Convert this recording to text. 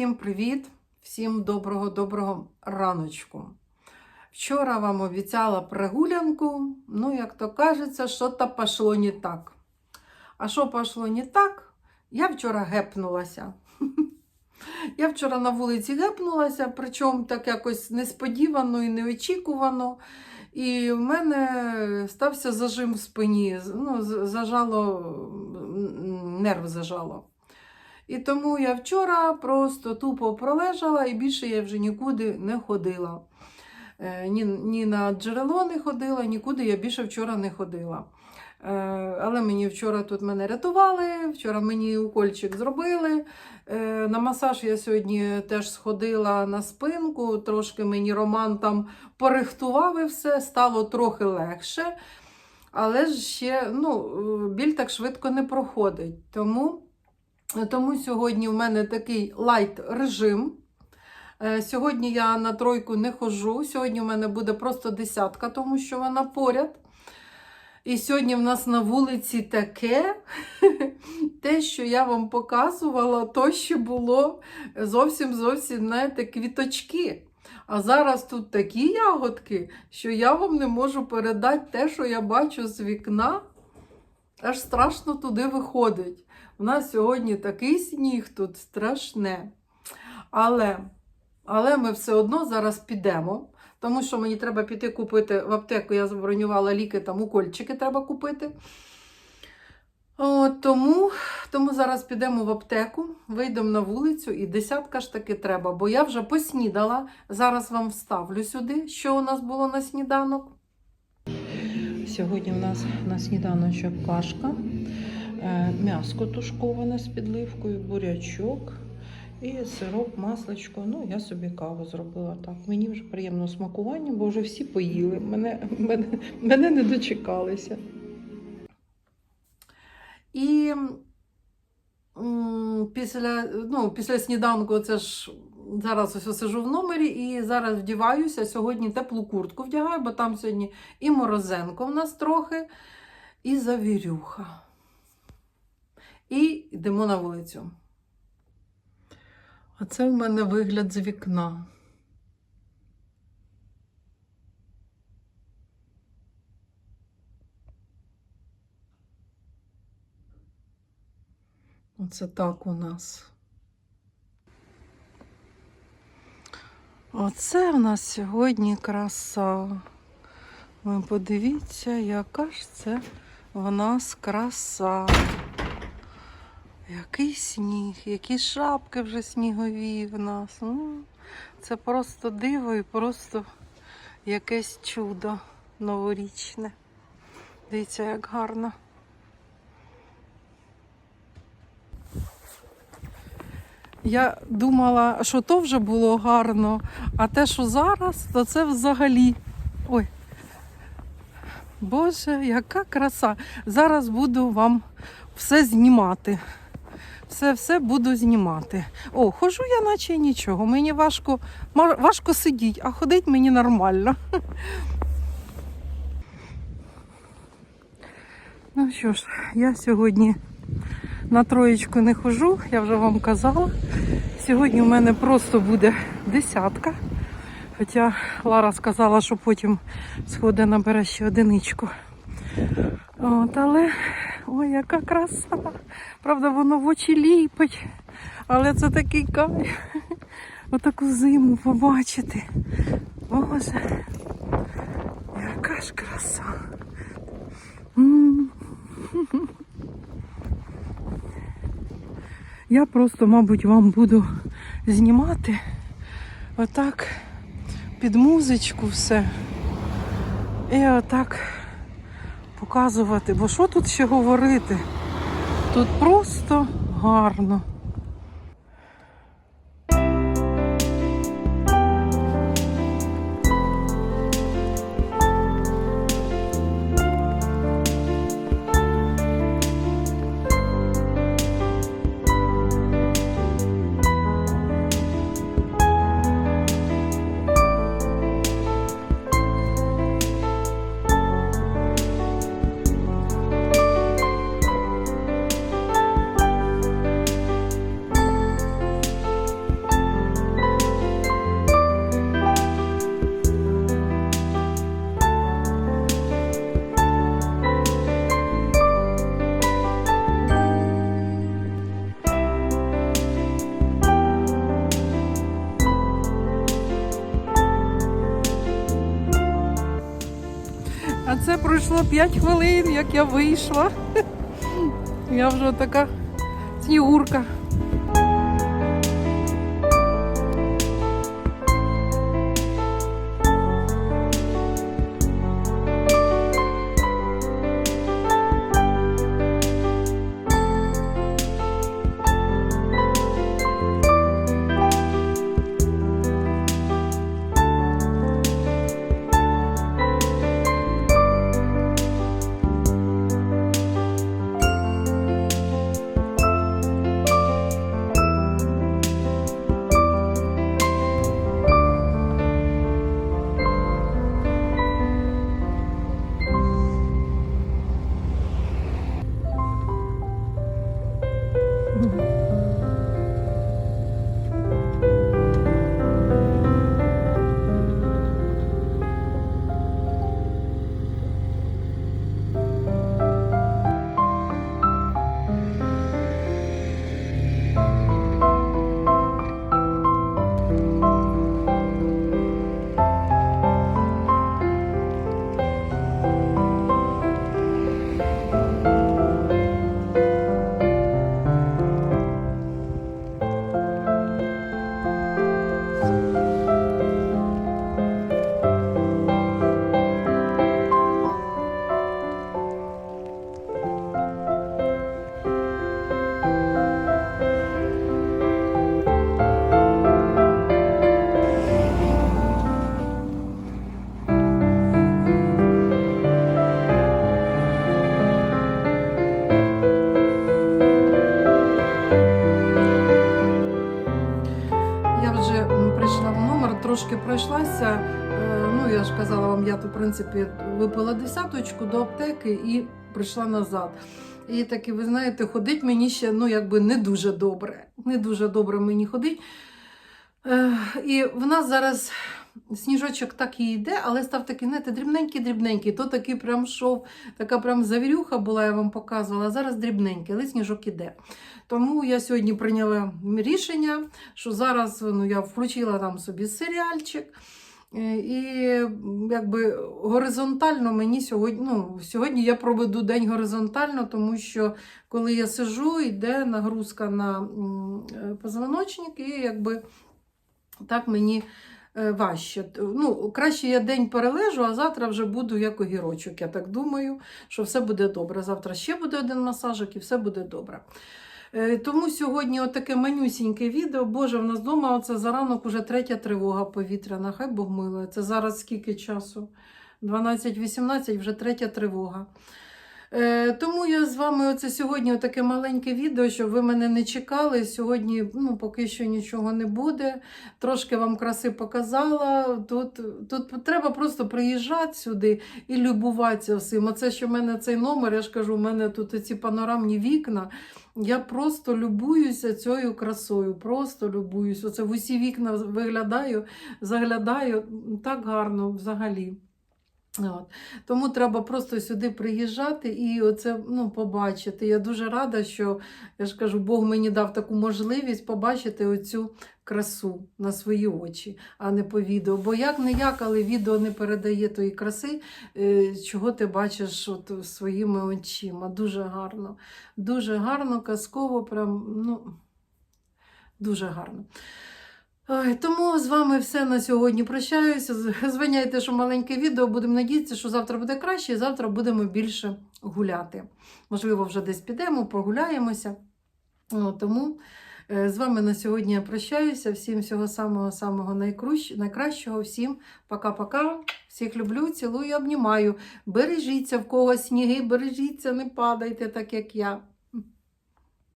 Всім привіт, всім доброго-доброго раночку. Вчора вам обіцяла прогулянку, ну, як то кажеться, що-то пішло не так. А що пішло не так? Я вчора гепнулася. Я вчора на вулиці гепнулася, причому так якось несподівано і неочікувано. І в мене стався зажим в спині, ну, зажало, нерв зажало. І тому я вчора просто тупо пролежала і більше я вже нікуди не ходила. Е, Ні, ні на джерело не ходила, нікуди я більше вчора не ходила. Е, Але мені вчора тут мене рятували, вчора мені укольчик зробили. Е, На масаж я сьогодні теж сходила на спинку, трошки мені Роман там порихтував і все, стало трохи легше. Але ж ще ну, біль так швидко не проходить. Тому тому сьогодні в мене такий лайт режим. Е, Сьогодні я на тройку не ходжу. Сьогодні в мене буде просто десятка, тому що вона поряд. І сьогодні в нас на вулиці таке, те, що я вам показувала, то, що було зовсім зовсім, знаєте, квіточки. А зараз тут такі ягодки, що я вам не можу передати те, що я бачу з вікна. Аж страшно туди виходить. У нас сьогодні такий сніг тут страшне. Але, але ми все одно зараз підемо, тому що мені треба піти купити в аптеку. Я забронювала ліки, там укольчики треба купити. От, тому, тому зараз підемо в аптеку, вийдемо на вулицю і десятка ж таки треба, бо я вже поснідала. Зараз вам вставлю сюди, що у нас було на сніданок. Сьогодні у нас на сніданочок кашка, е, м'яско тушковане з підливкою, бурячок і сироп, масличко. Ну, я собі каву зробила так. Мені вже приємно смакування, бо вже всі поїли. Мене, мене, мене не дочекалися. І після, ну, після сніданку це ж зараз ось сижу в номері і зараз вдіваюся. Сьогодні теплу куртку вдягаю, бо там сьогодні і морозенко в нас трохи, і завірюха. І йдемо на вулицю. А це в мене вигляд з вікна. Оце так у нас. Оце в нас сьогодні краса. Ви подивіться, яка ж це в нас краса. Який сніг, які шапки вже снігові в нас. Ну, це просто диво і просто якесь чудо новорічне. Дивіться, як гарно. Я думала, що то вже було гарно, а те, що зараз, то це взагалі. Ой. Боже, яка краса. Зараз буду вам все знімати. Все-все буду знімати. О, хожу я, наче нічого. Мені важко, важко сидіти, а ходить мені нормально. Ну що ж, я сьогодні на троєчку не хожу, я вже вам казала. Сьогодні в мене просто буде десятка. Хоча Лара сказала, що потім сходить набере ще одиничку. От, але ой, яка краса. Правда, воно в очі ліпить. Але це такий кайф. Отаку зиму побачити. Боже, яка ж краса. М. Я просто, мабуть, вам буду знімати отак під музичку все. І отак показувати. Бо що тут ще говорити? Тут просто гарно. Пройшло 5 хвилин, як я вийшла. Я вже така снігурка. Трошки пройшлася. Е, Ну, я ж казала вам, я тут, в принципі, випила десяточку до аптеки і прийшла назад. І таки, ви знаєте, ходить мені ще ну, якби не дуже добре. Не дуже добре мені ходить. Е, І в нас зараз сніжочок так і йде, але став такий, знаєте, дрібненький-дрібненький. То такий прям шов, така прям завірюха була, я вам показувала. а Зараз дрібненький, але сніжок іде. Тому я сьогодні прийняла рішення, що зараз ну, я включила там собі серіальчик. Е, І якби горизонтально мені сьогодні, ну, сьогодні я проведу день горизонтально, тому що коли я сижу, йде нагрузка на е, позвоночник, і якби так мені важче. Ну, краще я день перележу, а завтра вже буду як огірочок. Я так думаю, що все буде добре. Завтра ще буде один масажик і все буде добре. Е, Тому сьогодні отаке манюсіньке відео. Боже, в нас вдома оце за ранок уже третя тривога повітряна. Хай Бог милує. Це зараз скільки часу? 12-18, вже третя тривога. Е, тому я з вами оце сьогодні таке маленьке відео, щоб ви мене не чекали. Сьогодні ну, поки що нічого не буде. Трошки вам краси показала. Тут, тут треба просто приїжджати сюди і любуватися всім. Оце, що в мене цей номер, я ж кажу, у мене тут ці панорамні вікна. Я просто любуюся цією красою, просто любуюся. Оце в усі вікна виглядаю, заглядаю так гарно взагалі. От. Тому треба просто сюди приїжджати і оце ну, побачити. Я дуже рада, що я ж кажу, Бог мені дав таку можливість побачити оцю красу на свої очі, а не по відео. Бо як не як, але відео не передає тої краси, е, чого ти бачиш от своїми очима. Дуже гарно, дуже гарно, казково, прям, ну, дуже гарно. Ой, тому з вами все на сьогодні. Прощаюся. Звиняйте, що маленьке відео. Будемо надіятися, що завтра буде краще, і завтра будемо більше гуляти. Можливо, вже десь підемо, прогуляємося. О, тому е, з вами на сьогодні я прощаюся. Всім всього самого-самого найкращого. Всім пока-пока. Всіх люблю, цілую, обнімаю. Бережіться в когось сніги, бережіться, не падайте, так як я.